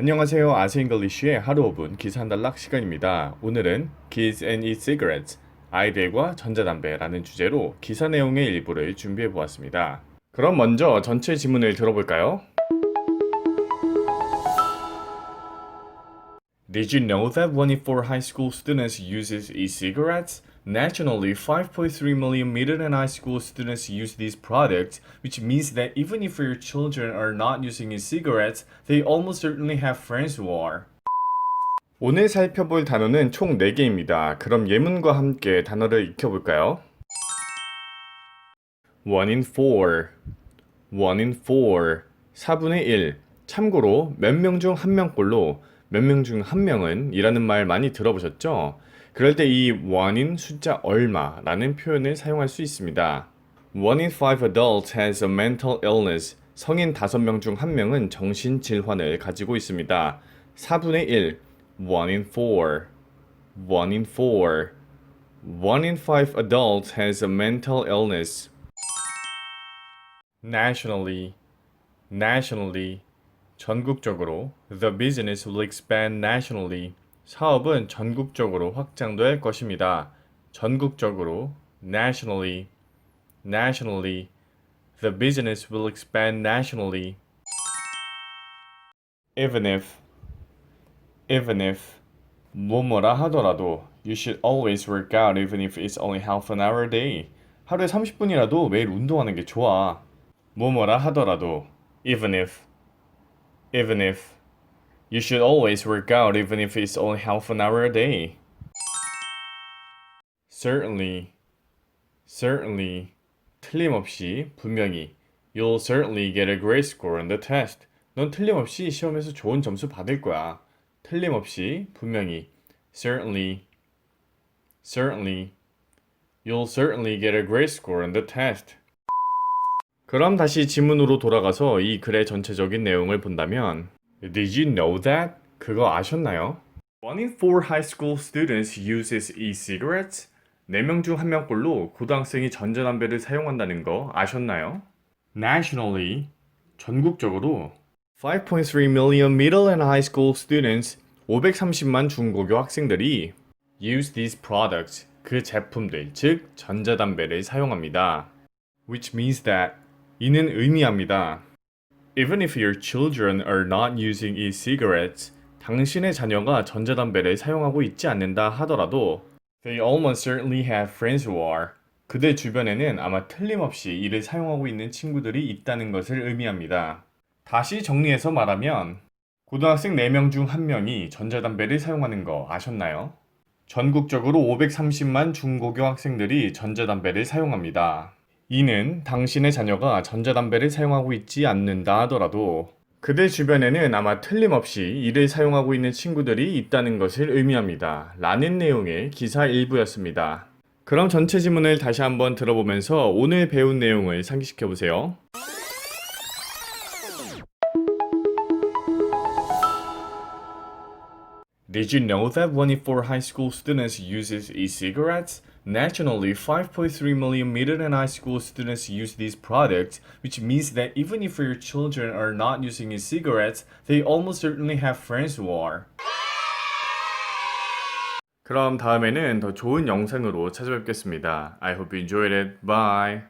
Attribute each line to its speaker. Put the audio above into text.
Speaker 1: 안녕하세요. 아세잉글리쉬의 하루 5분 기사 한 달락 시간입니다. 오늘은 Kids and E-Cigarettes 아이들과 전자담배라는 주제로 기사 내용의 일부를 준비해 보았습니다. 그럼 먼저 전체 지문을 들어볼까요? Did you know that one in four high school students uses e-cigarettes? Nationally, 5.3 million middle and high school students use these products, which means that even if your children are not using e-cigarettes, they almost certainly have friends who are. 오늘 살펴볼 단어는 총 4개입니다. 그럼 예문과 함께 단어를 익혀볼까요? One in four. One in four. 4분의 1. 참고로 몇 명 중 한 명꼴로 몇 명 중 한 명은 이라는 말 많이 들어보셨죠? 그럴 때이 one인 숫자 얼마라는 표현을 사용할 수 있습니다. One in five adults has a mental illness. 성인 5명 중 1명은 정신 질환을 가지고 있습니다. 4분의 1. One in four. One in four. One in five adults has a mental illness. Nationally. Nationally. 전국적으로 the business will expand nationally. 사업은 전국적으로 확장될 것입니다. 전국적으로 nationally. nationally. The business will expand nationally. even if even if 뭐뭐라 하더라도 you should always work out even if it's only half an hour a day. 하루에 30분이라도 매일 운동하는 게 좋아. 뭐뭐라 하더라도 even if even if you should always work out even if it's only half an hour a day. Certainly, certainly, 틀림없이, 분명히, you'll certainly get a great score on the test. 넌 틀림없이 시험에서 좋은 점수 받을 거야. 틀림없이, 분명히, certainly, certainly, you'll certainly get a great score on the test. 그럼 다시 지문으로 돌아가서 이 글의 전체적인 내용을 본다면 Did you know that? 그거 아셨나요? One in four high school students uses e-cigarettes. 4명 중 1명꼴로 고등학생이 전자담배를 사용한다는 거 아셨나요? Nationally, 전국적으로 5.3 million middle and high school students, 530만 중고교 학생들이 use these products, 그 제품들, 즉 전자담배를 사용합니다. Which means that 이는 의미합니다. Even if your children are not using e-cigarettes, 당신의 자녀가 전자담배를 사용하고 있지 않는다 하더라도 they almost certainly have friends who are. 그들 주변에는 아마 틀림없이 이를 사용하고 있는 친구들이 있다는 것을 의미합니다. 다시 정리해서 말하면 고등학생 4명 중 1명이 전자담배를 사용하는 거 아셨나요? 전국적으로 530만 중고교 학생들이 전자담배를 사용합니다. 이는 당신의 자녀가 전자담배를 사용하고 있지 않는다 하더라도 그들 주변에는 아마 틀림없이 이를 사용하고 있는 친구들이 있다는 것을 의미합니다. 라는 내용의 기사 일부였습니다. 그럼 전체 지문을 다시 한번 들어보면서 오늘 배운 내용을 상기시켜 보세요. Did you know that one high school students uses e-cigarettes? Nationally, 5.3 million middle and high school students use these products, which means that even if your children are not using e-cigarettes, they almost certainly have friends who are. 그럼 다음에는 더 좋은 영상으로 찾아뵙겠습니다. I hope you enjoyed it. Bye.